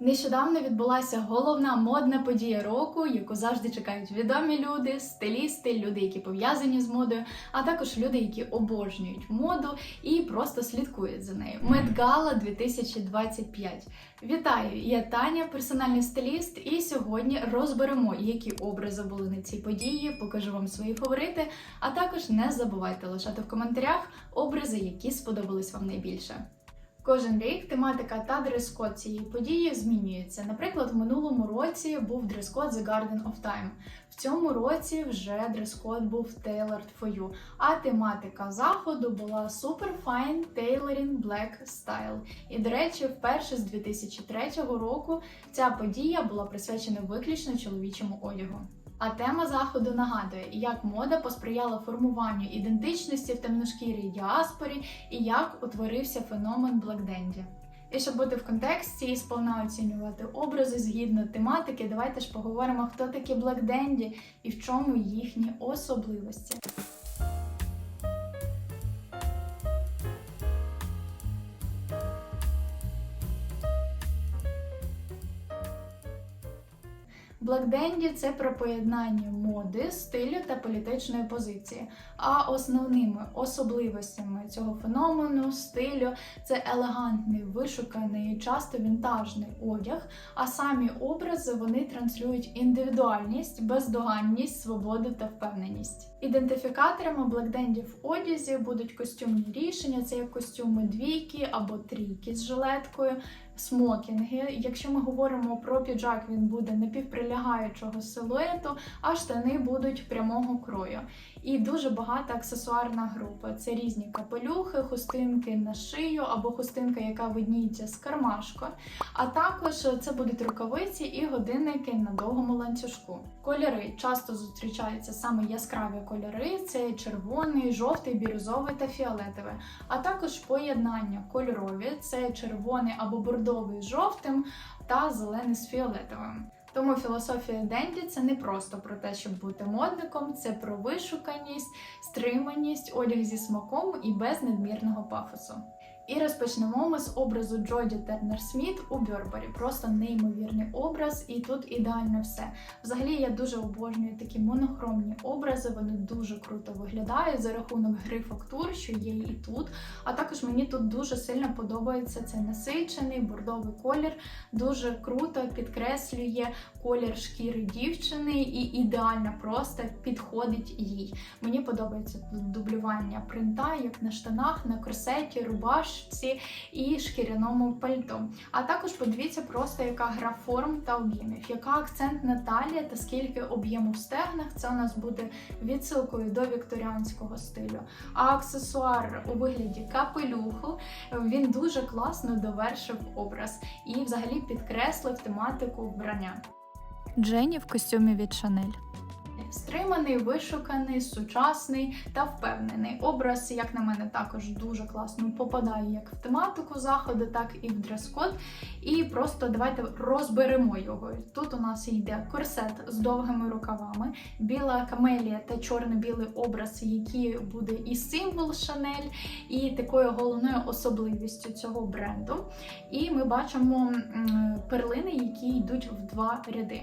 Нещодавно відбулася головна модна подія року, яку завжди чекають відомі люди, стилісти, люди, які пов'язані з модою, а також люди, які обожнюють моду і просто слідкують за нею. Медгала 2025. Вітаю! Я Таня, персональний стиліст, і сьогодні розберемо, які образи були на цій події, покажу вам свої фаворити. А також не забувайте лишати в коментарях образи, які сподобались вам найбільше. Кожен рік тематика та дрес-код цієї події змінюється. Наприклад, в минулому році був дрес-код The Garden of Time. В цьому році вже дрес-код був Tailored for You, а тематика заходу була Super Fine Tailoring Black Style. І, до речі, вперше з 2003 року ця подія була присвячена виключно чоловічому одягу. А тема заходу нагадує, як мода посприяла формуванню ідентичності в темношкірій діаспорі і як утворився феномен блекденді. І щоб бути в контексті і сповна оцінювати образи згідно тематики, давайте ж поговоримо, хто такі блекденді і в чому їхні особливості. Блекденді це про поєднання моди, стилю та політичної позиції. А основними особливостями цього феномену, стилю це елегантний, вишуканий, часто вінтажний одяг. А самі образи вони транслюють індивідуальність, бездоганність, свободу та впевненість. Ідентифікаторами блекденді в одязі будуть костюмні рішення, це як костюми двійки або трійки з жилеткою, смокінги. Якщо ми говоримо про піджак, він буде напівприлягаючого силуету, а штани будуть прямого крою. І дуже багата аксесуарна група. Це різні капелюхи, хустинки на шию або хустинка, яка видніється з кармашкою. А також це будуть рукавиці і годинники на довгому ланцюжку. Кольори часто зустрічаються саме яскраві кольори: це червоний, жовтий, бірюзовий та фіолетовий. А також поєднання кольорові це червоний або бордовий з жовтим та зелений з фіолетовим. Тому філософія Денді це не просто про те, щоб бути модником, це про вишуканість, стриманість, одяг зі смаком і без надмірного пафосу. І розпочнемо ми з образу Джоді Тернер Сміт у Бьорборі. Просто неймовірний образ, і тут ідеально все. Взагалі я дуже обожнюю такі монохромні образи. Вони дуже круто виглядають за рахунок гри фактур, що є і тут. А також мені тут дуже сильно подобається цей насичений бордовий колір. Дуже круто підкреслює колір шкіри дівчини і ідеально просто підходить їй. Мені подобається тут дублювання принта, як на штанах, на корсеті, рубашці і шкіряному пальто. А також подивіться просто, яка гра форм та об'ємів, яка акцентна талія та скільки об'єму в стегнах. Це у нас буде відсилкою до вікторіанського стилю. А аксесуар у вигляді капелюху він дуже класно довершив образ і взагалі підкреслив тематику вбрання. Дженні в костюмі від Шанель. Стриманий, вишуканий, сучасний та впевнений. Образ, як на мене, також дуже класно попадає як в тематику заходу, так і в дрес-код. І просто давайте розберемо його. Тут у нас йде корсет з довгими рукавами, біла камелія та чорно-білий образ, який буде і символ Шанель, і такою головною особливістю цього бренду. І ми бачимо перлини, які йдуть в два ряди.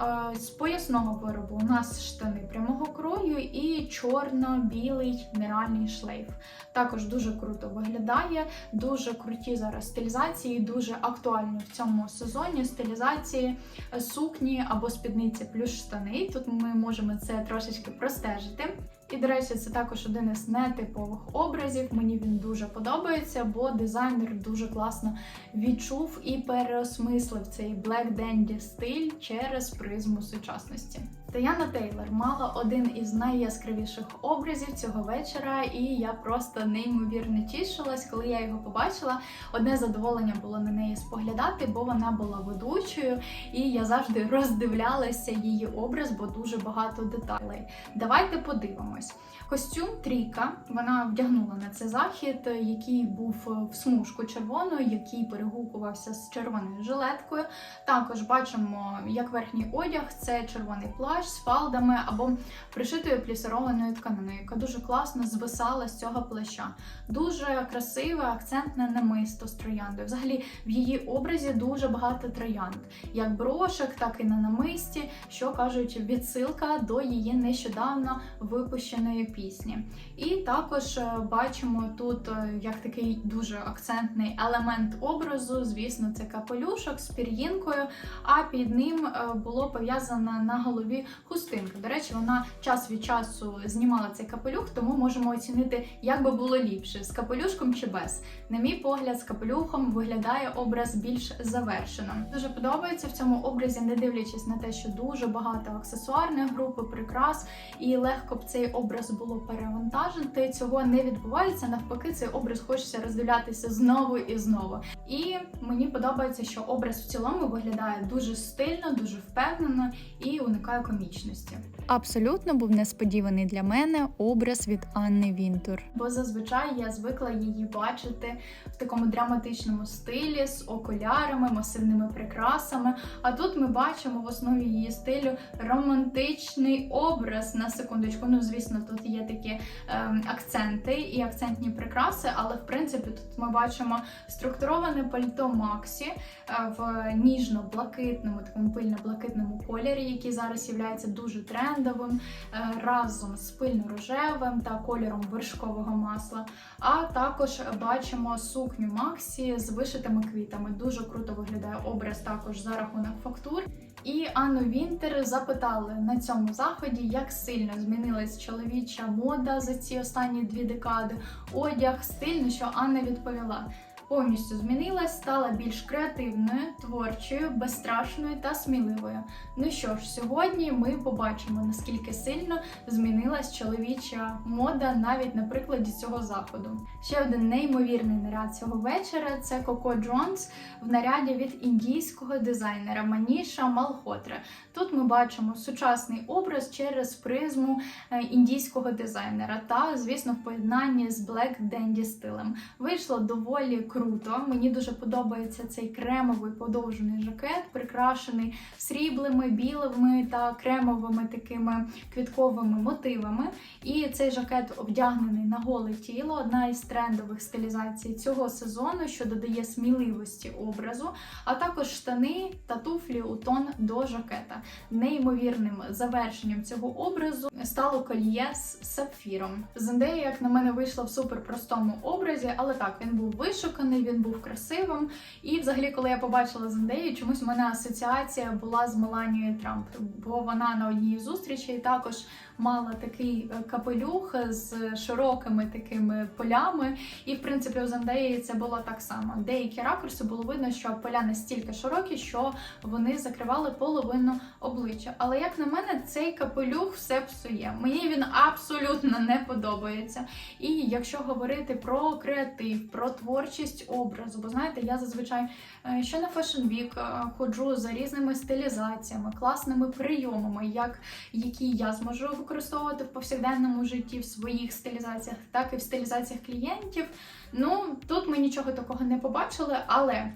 Е, З поясного виробу у нас штани прямого крою і чорно-білий неральний шлейф. Також дуже круто виглядає, дуже круті зараз стилізації, дуже актуальні в цьому сезоні стилізації сукні або спідниці плюс штани. Тут ми можемо це трошечки простежити. І, до речі, це також один із нетипових образів. Мені він дуже подобається, бо дизайнер дуже класно відчув і переосмислив цей Black Dandy стиль через призму сучасності. Таяна Тейлор мала один із найяскравіших образів цього вечора, і я просто неймовірно тішилась, коли я його побачила. Одне задоволення було на неї споглядати, бо вона була ведучою, і я завжди роздивлялася її образ, бо дуже багато деталей. Давайте подивимось. Костюм Тріка вона вдягнула на цей захід, який був в смужку червоною, який перегукувався з червоною жилеткою. Також бачимо, як верхній одяг це червоний плащ з фалдами або пришитою плісированою тканиною, яка дуже класно звисала з цього плаща. Дуже красиве акцентне намисто з трояндою. Взагалі в її образі дуже багато троянд, як брошок, так і на намисті, що кажуть, відсилка до її нещодавно випущеної пісні. І також е, бачимо тут е, як такий дуже акцентний елемент образу. Звісно, це капелюшок з пір'їнкою, а під ним е, було пов'язано на голові хустинка. До речі, вона час від часу знімала цей капелюх, тому можемо оцінити, як би було ліпше з капелюшком чи без. На мій погляд, з капелюхом виглядає образ більш завершено. Дуже подобається в цьому образі, не дивлячись на те, що дуже багато аксесуарних групи, прикрас, і легко б цей образ було перевантажити. Цього не відбувається. Навпаки, цей образ хочеться роздивлятися знову і знову. І мені подобається, що образ в цілому виглядає дуже стильно, дуже впевнено і уникає комічності. Абсолютно був несподіваний для мене образ від Анни Вінтур. Бо зазвичай я звикла її бачити в такому драматичному стилі з окулярами, масивними прикрасами. А тут ми бачимо в основі її стилю романтичний образ на секундочку. Ну, звісно, тут є такі ем, акценти і акцентні прикраси, але в принципі тут ми бачимо структуроване пальто Максі е, в ніжно-блакитному, такому пильно-блакитному кольорі, який зараз є дуже трендовим, е, разом з пильно-рожевим та кольором вершкового масла. А також бачимо сукню Максі з вишитими квітами. Дуже круто виглядає образ також за рахунок фактур. І Анну Вінтер запитали на цьому заході, як сильно змінилась чоловіча мода за ці останні дві декади, одяг, стиль, на що Анна відповіла. Повністю змінилась, стала більш креативною, творчою, безстрашною та сміливою. Ну що ж, сьогодні ми побачимо, наскільки сильно змінилась чоловіча мода навіть на прикладі цього заходу. Ще один неймовірний наряд цього вечора це Коко Джонс в наряді від індійського дизайнера Маніша Малхотра. Тут ми бачимо сучасний образ через призму е, індійського дизайнера та, звісно, в поєднанні з Black Dandy стилем. Вийшло доволі круто. Мені дуже подобається цей кремовий подовжений жакет, прикрашений сріблими, білими та кремовими такими квітковими мотивами. І цей жакет вдягнений на голе тіло, одна із трендових стилізацій цього сезону, що додає сміливості образу, а також штани та туфлі у тон до жакета. Неймовірним завершенням цього образу стало кольє з сапфіром. Зендея, як на мене, вийшла в суперпростому образі, але так він був вишуканий, він був красивим. І, взагалі, коли я побачила Зендею, чомусь в мене асоціація була з Меланією Трамп, бо вона на одній зустрічей також мала такий е, капелюх з широкими такими полями. І в принципі у Зендеї це було так само. Деякі ракурси було видно, що поля настільки широкі, що вони закривали половину обличчя. Але як на мене, цей капелюх все псує. Мені він абсолютно не подобається. І якщо говорити про креатив, про творчість образу, бо знаєте, я зазвичай е, що на Fashion Week е, ходжу за різними стилізаціями, класними прийомами, як які я зможу використовувати в повсякденному житті в своїх стилізаціях, так і в стилізаціях клієнтів. Ну тут ми нічого такого не побачили, але е,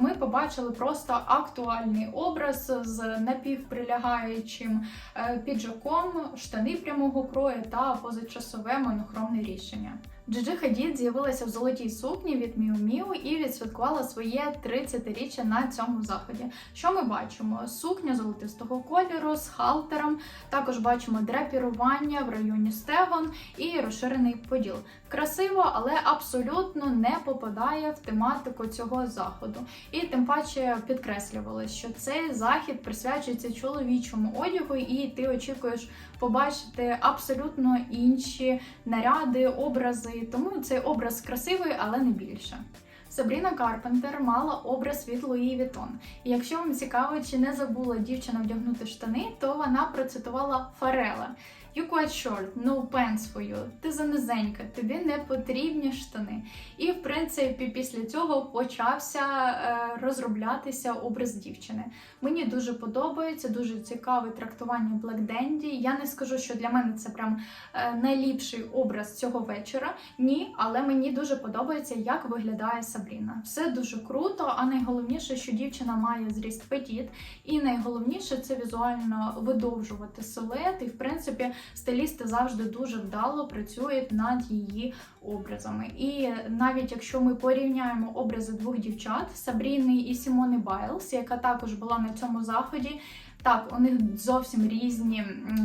ми побачили просто актуальний образ з напівприлягаючим е, піджаком, штани прямого крою та позачасове монохромне рішення. Джиджи Хадід з'явилася в золотій сукні від Miu Miu і відсвяткувала своє 30-річчя на цьому заході. Що ми бачимо? Сукня золотистого кольору з халтером. Також бачимо драпірування в районі стегон і розширений поділ. Красиво, але абсолютно не попадає в тематику цього заходу. І тим паче підкреслювали, що цей захід присвячується чоловічому одягу, і ти очікуєш побачити абсолютно інші наряди, образи. Тому цей образ красивий, але не більше. Сабріна Карпентер мала образ від Луї Вітон. І якщо вам цікаво, чи не забула дівчина вдягнути штани, то вона процитувала Фарела. You quite short, no pants for you. Ти занизенька, тобі не потрібні штани. І в принципі, після цього почався е, розроблятися образ дівчини. Мені дуже подобається, дуже цікаве трактування Black Dandy. Я не скажу, що для мене це прям е, найліпший образ цього вечора. Ні, але мені дуже подобається, як виглядає Сабріна. Все дуже круто, а найголовніше, що дівчина має зріст петіт, і найголовніше це візуально видовжувати силует. І в принципі, стилісти завжди дуже вдало працюють над її образами. І навіть якщо ми порівняємо образи двох дівчат Сабріни і Сімони Байлз, яка також була на цьому заході. Так, у них зовсім різні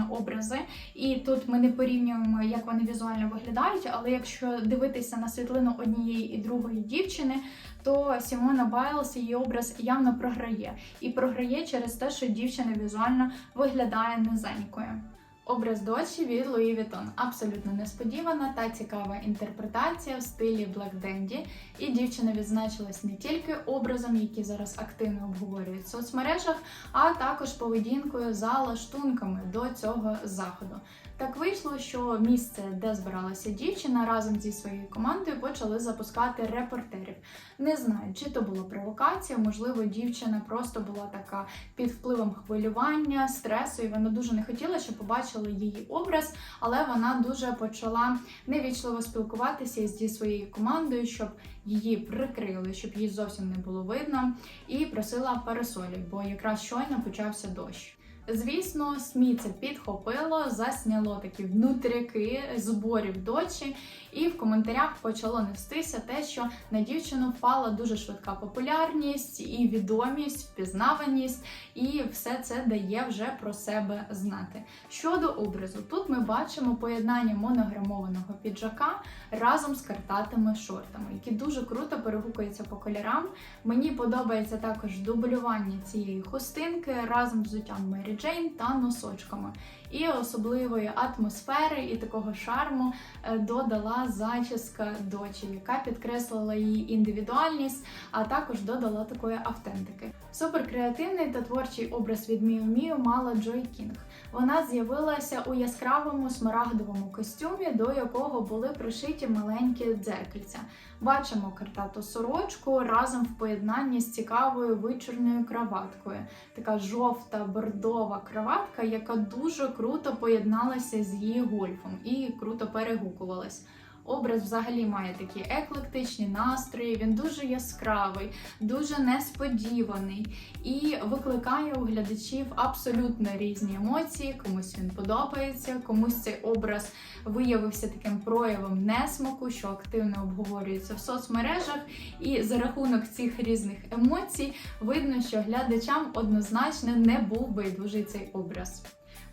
образи, і тут ми не порівнюємо, як вони візуально виглядають. Але якщо дивитися на світлину однієї і другої дівчини, то Сімона Байлз її образ явно програє. І програє через те, що дівчина візуально виглядає низенькою. Образ дочі від Луї Вітон. абсолютно несподівана та цікава інтерпретація в стилі Black Денді. І дівчина відзначилась не тільки образом, який зараз активно обговорюють в соцмережах, а також поведінкою за лаштунками до цього заходу. Так вийшло, що місце, де збиралася дівчина, разом зі своєю командою почали запускати репортерів. Не знаю, чи то була провокація, можливо, дівчина просто була така під впливом хвилювання, стресу, і вона дуже не хотіла, щоб побачили її образ, але вона дуже почала невічливо спілкуватися зі своєю командою, щоб її прикрили, щоб її зовсім не було видно, і просила парасолі, бо якраз щойно почався дощ. Звісно, СМІ це підхопило, засняло такі внутряки зборів дочі, і в коментарях почало нестися те, що на дівчину впала дуже швидка популярність і відомість, впізнаваність, і все це дає вже про себе знати. Щодо образу, тут ми бачимо поєднання монограмованого піджака разом з картатими шортами, які дуже круто перегукуються по кольорам. Мені подобається також дублювання цієї хустинки разом з взуттям Мері Джейн та носочками. І особливої атмосфери і такого шарму е, додала зачіска дочі, яка підкреслила її індивідуальність, а також додала такої автентики. Суперкреативний та творчий образ від Міу Міу мала Джой Кінг. Вона з'явилася у яскравому смарагдовому костюмі, до якого були пришиті маленькі дзеркальця. Бачимо картату сорочку разом в поєднанні з цікавою вичорною краваткою. Така жовта бордова краватка, яка дуже круто поєдналася з її гольфом і круто перегукувалась. Образ взагалі має такі еклектичні настрої, він дуже яскравий, дуже несподіваний і викликає у глядачів абсолютно різні емоції. Комусь він подобається, комусь цей образ виявився таким проявом несмаку, що активно обговорюється в соцмережах. І за рахунок цих різних емоцій видно, що глядачам однозначно не був байдужий цей образ.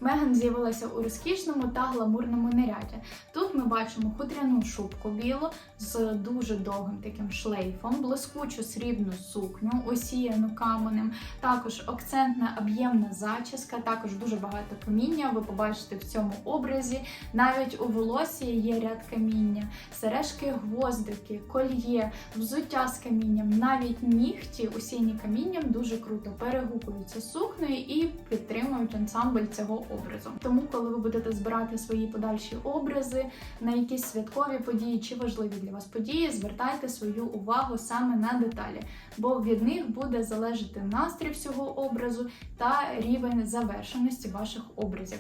Меган з'явилася у розкішному та гламурному наряді. Тут ми бачимо хутряну шубку білу з дуже довгим таким шлейфом, блискучу срібну сукню, осіяну каменем, також акцентна об'ємна зачіска, також дуже багато каміння. Ви побачите в цьому образі. Навіть у волосі є ряд каміння, сережки, гвоздики, кольє, взуття з камінням, навіть нігті, усіяні камінням, дуже круто перегукуються сукнею і підтримують ансамбль цього образу. Тому, коли ви будете збирати свої подальші образи на якісь святкові події чи важливі для вас події, звертайте свою увагу саме на деталі, бо від них буде залежати настрій всього образу та рівень завершеності ваших образів.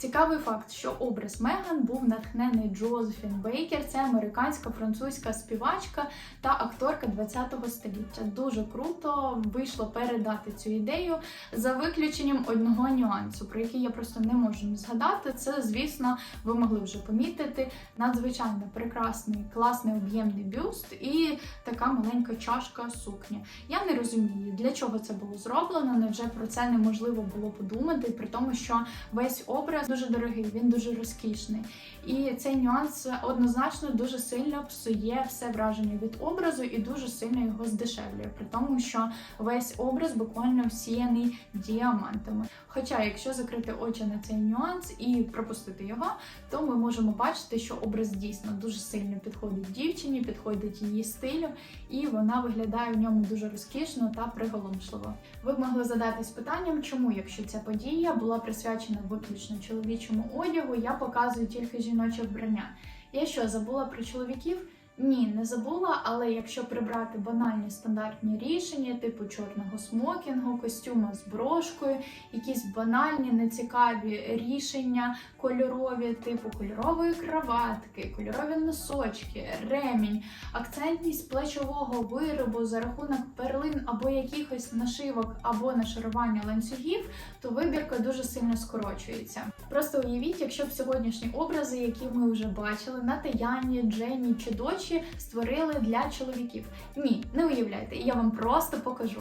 Цікавий факт, що образ Меган був натхнений Джозефін Бейкер. Це американська французька співачка та акторка ХХ століття. Дуже круто вийшло передати цю ідею за виключенням одного нюансу, про який я просто не можу не згадати. Це, звісно, ви могли вже помітити надзвичайно прекрасний, класний об'ємний бюст і така маленька чашка сукні. Я не розумію, для чого це було зроблено. Невже про це неможливо було подумати, при тому, що весь образ дуже дорогий, він дуже розкішний. І цей нюанс однозначно дуже сильно псує все враження від образу і дуже сильно його здешевлює, при тому, що весь образ буквально всіяний діамантами. Хоча, якщо закрити очі на цей нюанс і пропустити його, то ми можемо бачити, що образ дійсно дуже сильно підходить дівчині, підходить її стилю, і вона виглядає в ньому дуже розкішно та приголомшливо. Ви б могли задатись питанням, чому, якщо ця подія була присвячена виключно чоловічому одягу я показую тільки жіноче вбрання. Я що, забула про чоловіків? Ні, не забула, але якщо прибрати банальні стандартні рішення, типу чорного смокінгу, костюма з брошкою, якісь банальні, нецікаві рішення кольорові, типу кольорової краватки, кольорові носочки, ремінь, акцентність плечового виробу за рахунок перлин або якихось нашивок або нашарування ланцюгів, то вибірка дуже сильно скорочується. Просто уявіть, якщо б сьогоднішні образи, які ми вже бачили на Таяні, Дженні чи Дочі, створили для чоловіків. Ні, не уявляйте, я вам просто покажу.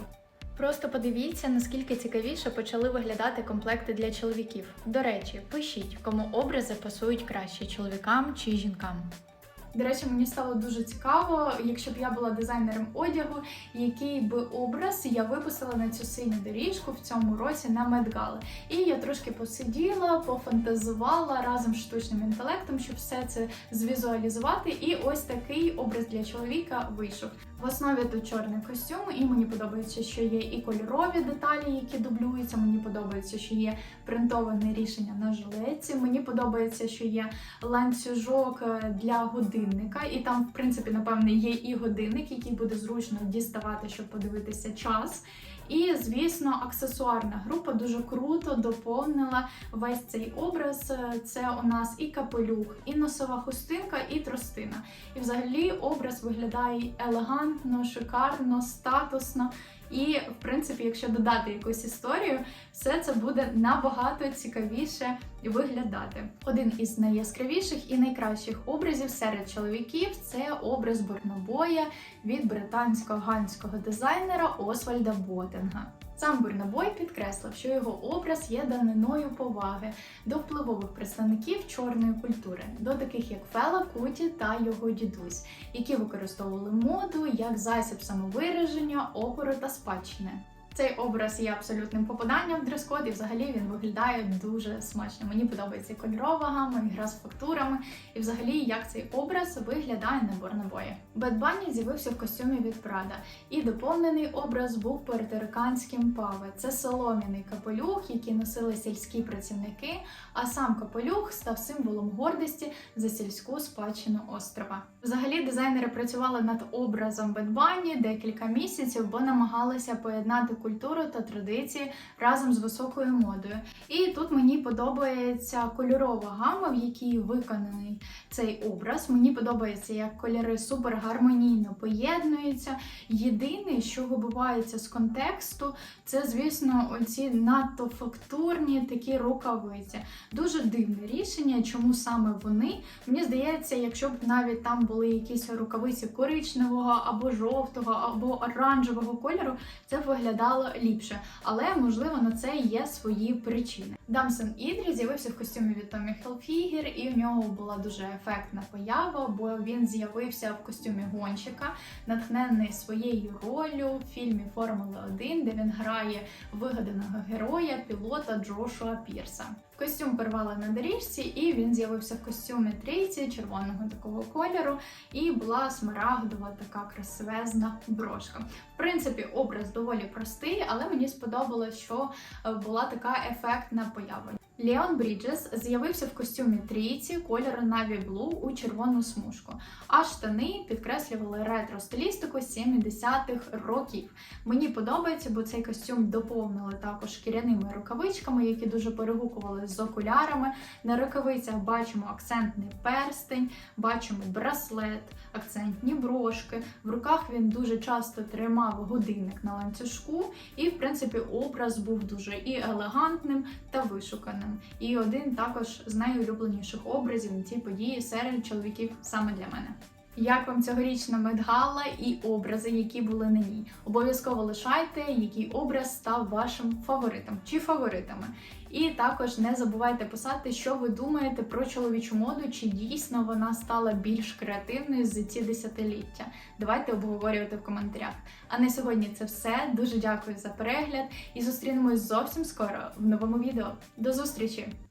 Просто подивіться, наскільки цікавіше почали виглядати комплекти для чоловіків. До речі, пишіть, кому образи пасують краще чоловікам чи жінкам. До речі, мені стало дуже цікаво, якщо б я була дизайнером одягу, який би образ я випустила на цю синю доріжку в цьому році на Медгали. І я трошки посиділа, пофантазувала разом з штучним інтелектом, щоб все це звізуалізувати. І ось такий образ для чоловіка вийшов. В основі тут чорний костюм, і мені подобається, що є і кольорові деталі, які дублюються. Мені подобається, що є принтоване рішення на жилетці. Мені подобається, що є ланцюжок е, для годинника, і там, в принципі, напевне, є і годинник, який буде зручно діставати, щоб подивитися час. І, звісно, аксесуарна група дуже круто доповнила весь цей образ. Це у нас і капелюх, і носова хустинка, і тростина. І взагалі образ виглядає елегантно, шикарно, статусно. І, в принципі, якщо додати якусь історію, все це буде набагато цікавіше виглядати. Один із найяскравіших і найкращих образів серед чоловіків це образ Бурнобоя від британсько-ганського дизайнера Освальда Ботинга. Сам Бурнабой підкреслив, що його образ є даниною поваги до впливових представників чорної культури, до таких як Фела Куті та його дідусь, які використовували моду як засіб самовираження, опору та спадщини. Цей образ є абсолютним попаданням в дрес-код, і взагалі він виглядає дуже смачно. Мені подобається кольорова гама, гра з фактурами, і взагалі як цей образ виглядає на борнобої. Бед Банні з'явився в костюмі від Прада, і доповнений образ був перетериканським паве. Це солом'яний капелюх, який носили сільські працівники. А сам капелюх став символом гордості за сільську спадщину острова. Взагалі, дизайнери працювали над образом Бед Банні декілька місяців, бо намагалися поєднати культуру та традиції разом з високою модою. І тут мені подобається кольорова гама, в якій виконаний цей образ. Мені подобається, як кольори супер гармонійно поєднуються. Єдине, що вибивається з контексту, це, звісно, оці надто фактурні такі рукавиці. Дуже дивне рішення, чому саме вони. Мені здається, якщо б навіть там були якісь рукавиці коричневого або жовтого, або оранжевого кольору, це б виглядало ліпше. Але можливо на це є свої причини. Дамсон Ідрі з'явився в костюмі від Томі Хелфігер, і в нього була дуже ефектна поява, бо він з'явився в костюмі гонщика, натхнений своєю ролью в фільмі Формула 1, де він грає вигаданого героя, пілота Джошуа Пірса. Костюм порвала на доріжці, і він з'явився в костюмі трійці червоного такого кольору, і була смарагдова така красивезна брошка. В принципі, образ доволі простий, але мені сподобалось, що е, була така ефектна поява. Леон Бріджес з'явився в костюмі трійці кольору Navy Blue у червону смужку, а штани підкреслювали ретро-стилістику 70-х років. Мені подобається, бо цей костюм доповнили також шкіряними рукавичками, які дуже перегукували з окулярами. На рукавицях бачимо акцентний перстень, бачимо браслет, акцентні брошки. В руках він дуже часто тримав годинник на ланцюжку, і, в принципі, образ був дуже і елегантним та вишуканим. І один також з найулюбленіших образів на цій події серед чоловіків саме для мене. Як вам цьогорічна медгала і образи, які були на ній? Обов'язково лишайте, який образ став вашим фаворитом чи фаворитами. І також не забувайте писати, що ви думаєте про чоловічу моду, чи дійсно вона стала більш креативною за ці десятиліття. Давайте обговорювати в коментарях. А на сьогодні це все. Дуже дякую за перегляд і зустрінемось зовсім скоро в новому відео. До зустрічі!